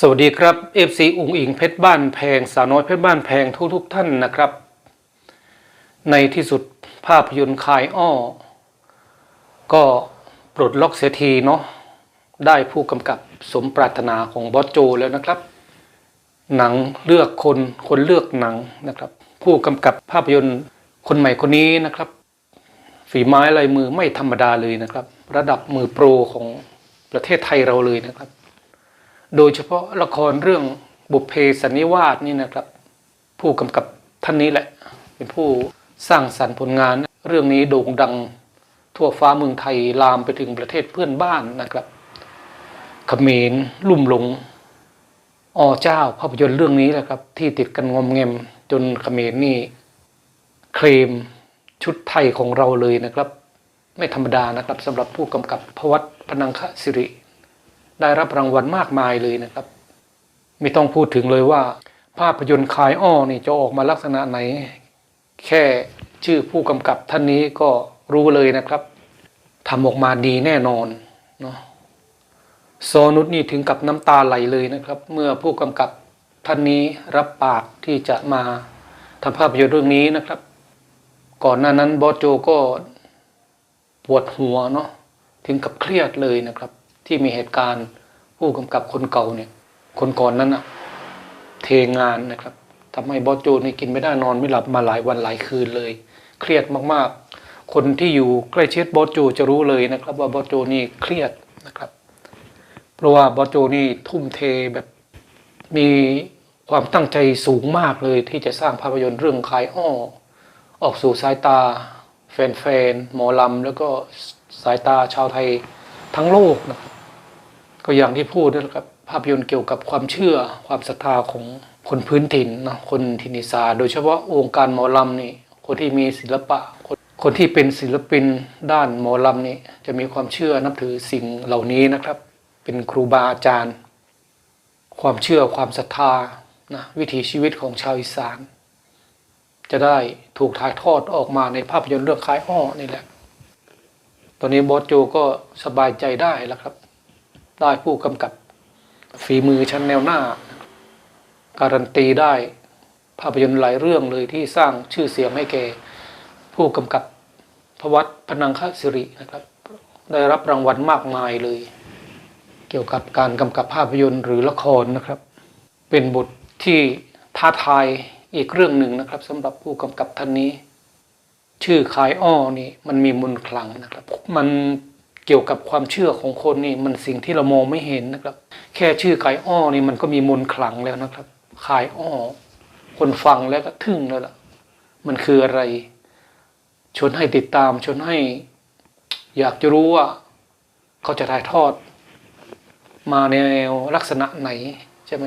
สวัสดีครับ FC อุงอิงเพชรบ้านแพง สาวน้อยเพชรบ้านแพงทุกทุกท่านนะครับ ในที่สุดภาพยนตร์คายอ้อ ก็ปลดล็อกเสียทีเนาะได้ผู้กำกับสมปรารถนาของบอสโจแล้วนะครับ หนังเลือกคนคนเลือกหนังนะครับ ผู้กำกับภาพยนตร์คนใหม่คนนี้นะครับ ฝีไม้ลายมือไม่ธรรมดาเลยนะครับ ระดับมือโปรของประเทศไทยเราเลยนะครับ โดยเฉพาะละครเรื่องบุพเพสันนิวาสนี่นะครับ ผู้กำกับท่านนี้แหละ เป็นผู้สร้างสรรค์ผลงาน เรื่องนี้โด่งดังทั่วฟ้าเมืองไทยลามไปถึงประเทศเพื่อนบ้านนะครับเขมรลุ่มหลงอเจ้าภาพยนตร์เรื่องนี้แหละครับ ที่ติดกันงมเงมจนเขมรนี่เคลมชุดไทยของเราเลยนะครับ ไม่ธรรมดานะครับสำหรับผู้กำกับพวัตพนังคสิริ ได้รับรางวัลมากมายเลยนะครับ ไม่ต้องพูดถึงเลยว่า ภาพยนตร์คายอ้อนี่จะออกมาลักษณะไหน แค่ชื่อผู้กำกับท่านนี้ก็รู้เลยนะครับทำออกมาดีแน่นอนเนาะโซนุชนี่ถึงกับน้ำตาไหลเลยนะครับ เมื่อผู้กำกับท่านนี้รับปากที่จะมาทำภาพยนตร์เรื่องนี้นะครับ ก่อนหน้านั้นบอสโจก็ปวดหัวเนาะถึงกับเครียดเลยนะครับ ที่มีเหตุการณ์ ผู้กำกับคนเก่าเนี่ย คนก่อนนั้นอะเทงานนะครับทำให้บอสโจนี่กินไม่ได้นอนไม่หลับมาหลายวันหลายคืนเลย เครียดมากๆ คนที่อยู่ใกล้ชิดบอสโจจะรู้เลยนะครับ ว่าบอสโจนี่เครียดนะครับ เพราะว่าบอสโจนี่ทุ่มเทแบบมีความตั้งใจสูงมากเลยที่จะสร้างภาพยนตร์เรื่องคายอ้อออกสู่สายตา แฟนๆหมอลำแล้วก็สายตาชาวไทยทั้งโลกนะครับ ก็อย่างที่พูดนะครับ ภาพยนตร์เกี่ยวกับความเชื่อความศรัทธาของคนพื้นถิ่นนะคนทินิสา โดยเฉพาะวงการหมอลำนี่คนที่มีศิลปะคนคนที่เป็นศิลปินด้านหมอลำนี่จะมีความเชื่อนับถือสิ่งเหล่านี้นะครับ เป็นครูบาอาจารย์ ความเชื่อความศรัทธานะวิถีชีวิตของชาวอีสาน จะได้ถูกถ่ายทอดออกมาในภาพยนตร์เรื่องคล้ายอ้อนี่แหละ ตอนนี้บอสโจก็สบายใจได้แล้วครับ ได้ผู้กำกับ ฝีมือชั้นแนวหน้า การันตีได้ภาพยนตร์หลายเรื่องเลยที่สร้างชื่อเสียงให้แก่ผู้กำกับพวัตพนังคสิรินะครับ ได้รับรางวัลมากมายเลย เกี่ยวกับการกำกับภาพยนตร์หรือละครนะครับ เป็นบทที่ท้าทายอีกเรื่องหนึ่งนะครับสำหรับผู้กำกับท่านนี้ ชื่อคายอ้อนี่มันมีมนต์ขลังนะครับ มัน เกี่ยวกับความเชื่อของคนนี่มันสิ่งที่เรามองไม่เห็นนะครับ แค่ชื่อคายอ้อนี่มันก็มีมนต์ขลังแล้วนะครับคายอ้อ คนฟังแล้วก็ทึ่งแล้วล่ะ มันคืออะไร ชวนให้ติดตาม ชวนให้ อยากจะรู้ว่า เขาจะถ่ายทอด มาในแนวลักษณะไหนใช่ไหม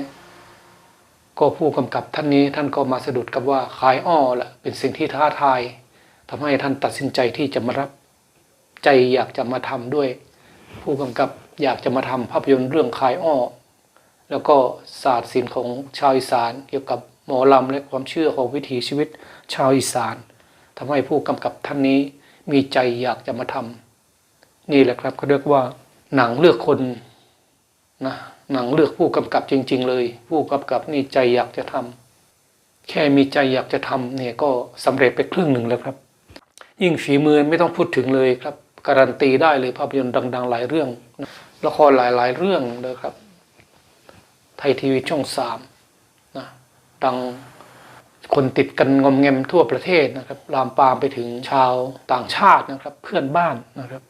ก็ผู้กำกับท่านนี้ท่านก็มาสะดุดกับว่าขายอ้อแหละเป็นสิ่งที่ท้าทายทำให้ท่านตัดสินใจที่จะมารับ ใจอยากจะมาทำด้วย ผู้กำกับอยากจะมาทำภาพยนตร์เรื่องขายอ้อ แล้วก็ศาสตร์ศิลป์ของชาวอีสาน เกี่ยวกับหมอลำและความเชื่อของวิถีชีวิตชาวอีสานทำให้ผู้กำกับท่านนี้มีใจอยากจะมาทำนี่แหละครับเขาเรียกว่าหนังเลือกคนนะหนังเลือกผู้กำกับจริง ๆ เลย ผู้กำกับนี่ใจอยากจะทำแค่มีใจอยากจะทำเนี่ยก็สำเร็จไปครึ่งหนึ่งแล้วครับ ยิ่งฝีมือไม่ต้องพูดถึงเลยครับ การันตีได้เลยภาพยนตร์ดัง ๆ หลายเรื่อง ละครหลายๆเรื่องเลยครับ ไทยทีวีช่องสามนะดังคนติดกันงอมแงมทั่วประเทศนะครับ ลามปามไปถึงชาวต่างชาตินะครับ เพื่อนบ้านนะครับ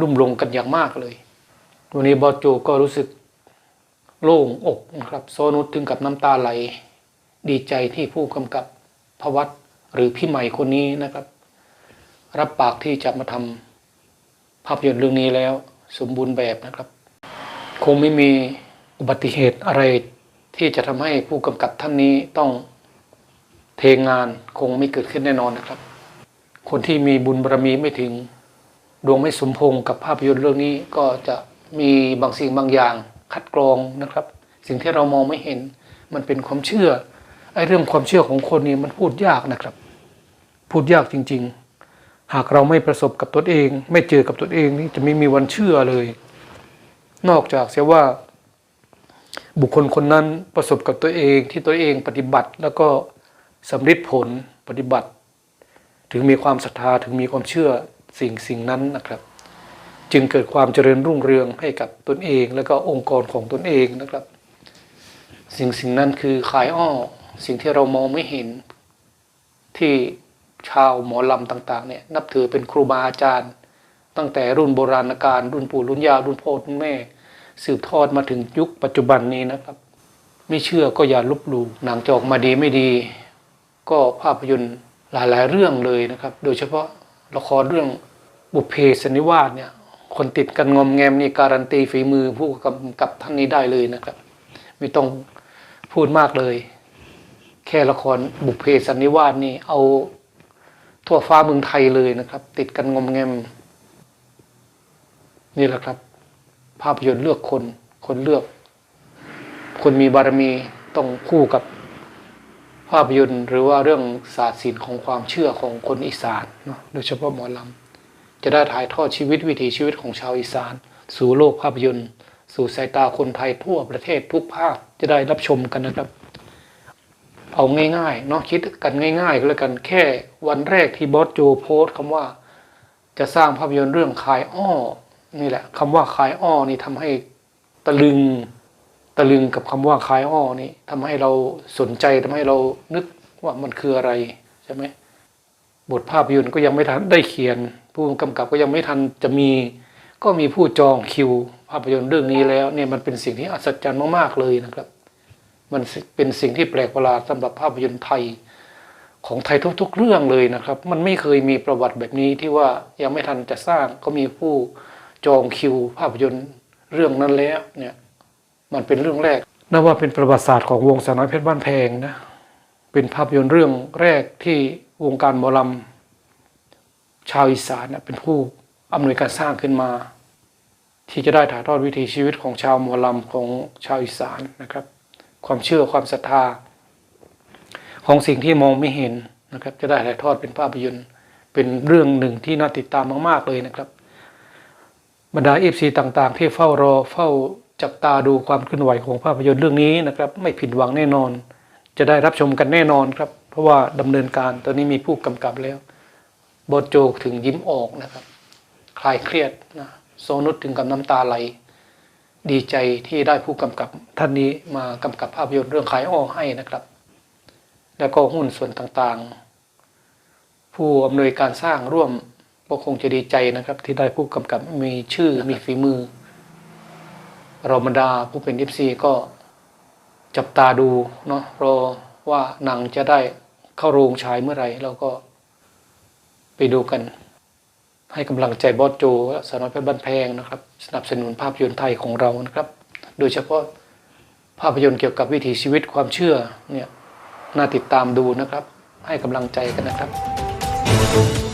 ลุ่มลงกันอย่างมากเลย วันนี้บอสโจก็รู้สึกโล่งอกนะครับ โซนุชถึงกับน้ำตาไหล ดีใจที่ผู้กำกับพวัตหรือพี่ใหม่คนนี้นะครับ รับปากที่จะมาทำ ภาพยนตร์เรื่องนี้แล้ว สมบูรณ์แบบนะครับ คงไม่มีอุบัติเหตุอะไรที่จะทำให้ผู้กำกับท่านนี้ต้องเทงานคงไม่เกิดขึ้นแน่นอนนะครับ คนที่มีบุญบารมีไม่ถึง ดวงไม่สมพงกับภาพยนตร์เรื่องนี้ก็จะมีบางสิ่งบางอย่างคัดกรองนะครับ สิ่งที่เรามองไม่เห็น มันเป็นความเชื่อไอ้เรื่องความเชื่อของคนนี้มันพูดยากนะครับ พูดยากจริง ๆ หากเราไม่ประสบกับตนเอง ไม่เจอกับตนเองนี่จะไม่มีวันเชื่อเลย นอกจากเสียว่า บุคคลคนนั้นประสบกับตัวเองที่ตัวเองปฏิบัติแล้วก็สำเร็จผลปฏิบัติ ถึงมีความศรัทธาถึงมีความเชื่อสิ่งสิ่งนั้นนะครับ จึงเกิดความเจริญรุ่งเรืองให้กับตนเอง แล้วก็องค์กรของตนเองนะครับ สิ่งสิ่งนั้นคือขายอ้อสิ่งที่เรามองไม่เห็นที่ ชาวหมอลำต่างๆเนี่ยนับถือเป็นครูบาอาจารย์ ตั้งแต่รุ่นโบราณกาลรุ่นปู่รุ่นย่ารุ่นพ่อรุ่นแม่ สืบทอดมาถึงยุคปัจจุบันนี้นะครับ ไม่เชื่อก็อย่าลบหลู่หนังจะออกมาดีไม่ดี ก็ภาพยนตร์หลายๆเรื่องเลยนะครับ โดยเฉพาะละครเรื่องบุพเพสนนิวาสเนี่ยคนติดกันงอมแงมนี่การันตีฝีมือผู้กำกับท่านนี้ได้เลยนะครับ ไม่ต้องพูดมากเลย แค่ละครบุพเพสันนิวาสนี่เอา ทั่วฟ้าเมืองไทยเลยนะครับ ติดกันงมแงม นี่แหละครับ ภาพยนตร์เลือกคน คนเลือก คนมีบารมีต้องคู่กับภาพยนตร์หรือว่าเรื่องศาสตร์ศิลป์ของความเชื่อของคนอีสานเนาะโดยเฉพาะหมอลำจะได้ถ่ายทอดชีวิตวิถีชีวิตของชาวอีสาน สู่โลกภาพยนตร์ สู่สายตาคนไทยทั่วประเทศทุกภาคจะได้รับชมกันนะครับ เอาง่ายๆเนาะคิดกันง่ายๆก็แล้วกันแค่วันแรกที่บอสโจโพสต์คำว่า จะสร้างภาพยนตร์เรื่องขายอ้อ นี่แหละคำว่าขายอ้อนี่ทำให้ตะลึงตะลึงกับคำว่าขายอ้อนี่ทำให้เราสนใจทำให้เรานึกว่ามันคืออะไรใช่ไหมบทภาพยนตร์ก็ยังไม่ทันได้เขียน ผู้กำกับก็ยังไม่ทันจะมี ก็มีผู้จองคิว ภาพยนตร์เรื่องนี้แล้วเนี่ยมันเป็นสิ่งที่อัศจรรย์มากๆเลยนะครับ มันเป็นสิ่งที่แปลกประหลาดสำหรับภาพยนตร์ไทยของไทยทุก ๆ เรื่องเลยนะครับ มันไม่เคยมีประวัติแบบนี้ที่ว่ายังไม่ทันจะสร้างก็มีผู้จองคิวภาพยนตร์เรื่องนั้นแล้วเนี่ยมันเป็นเรื่องแรกนับว่าเป็นประวัติศาสตร์ของวงสาวน้อยเพชรบ้านแพงนะเป็นภาพยนตร์เรื่องแรกที่วงการหมอลำชาวอีสานนะเป็นผู้อำนวยการสร้างขึ้นมา ที่จะได้ถ่ายทอดวิถีชีวิตของชาวหมอลำของชาวอีสานนะครับ ความเชื่อความศรัทธา ของสิ่งที่มองไม่เห็นนะครับ จะได้ถ่ายทอดเป็นภาพยนตร์ เป็นเรื่องหนึ่งที่น่าติดตามมาก ๆ เลยนะครับ บรรดาเอฟซีต่างๆ ที่เฝ้ารอเฝ้าจับตาดูความเคลื่อนไหวของภาพยนตร์เรื่องนี้นะครับ ไม่ผิดหวังแน่นอน จะได้รับชมกันแน่นอนครับ เพราะว่าดำเนินการตอนนี้มีผู้กำกับแล้วบอสโจกถึงยิ้มออกนะครับ คลายเครียดนะโซนุชถึงกับน้ำตาไหล ดีใจที่ได้ผู้กำกับท่านนี้มากำกับภาพยนตร์เรื่องขายอ้อให้นะครับ แล้วก็หุ้นส่วนต่างๆ ผู้อำนวยการสร้างร่วมก็คงจะดีใจนะครับ ที่ได้ผู้กำกับมีชื่อมีฝีมือ เราบรรดาผู้เป็นเอฟซีก็จับตาดูเนาะรอว่าหนังจะได้เข้าโรงฉายเมื่อไหร่เราก็ไปดูกัน ให้กำลังใจบอสโจและสาวน้อยเพชรบ้านแพงนะครับ สนับสนุนภาพยนตร์ไทยของเรานะครับ โดยเฉพาะภาพยนตร์เกี่ยวกับวิถีชีวิตความเชื่อเนี่ยน่าติดตามดูนะครับ ให้กำลังใจกันนะครับ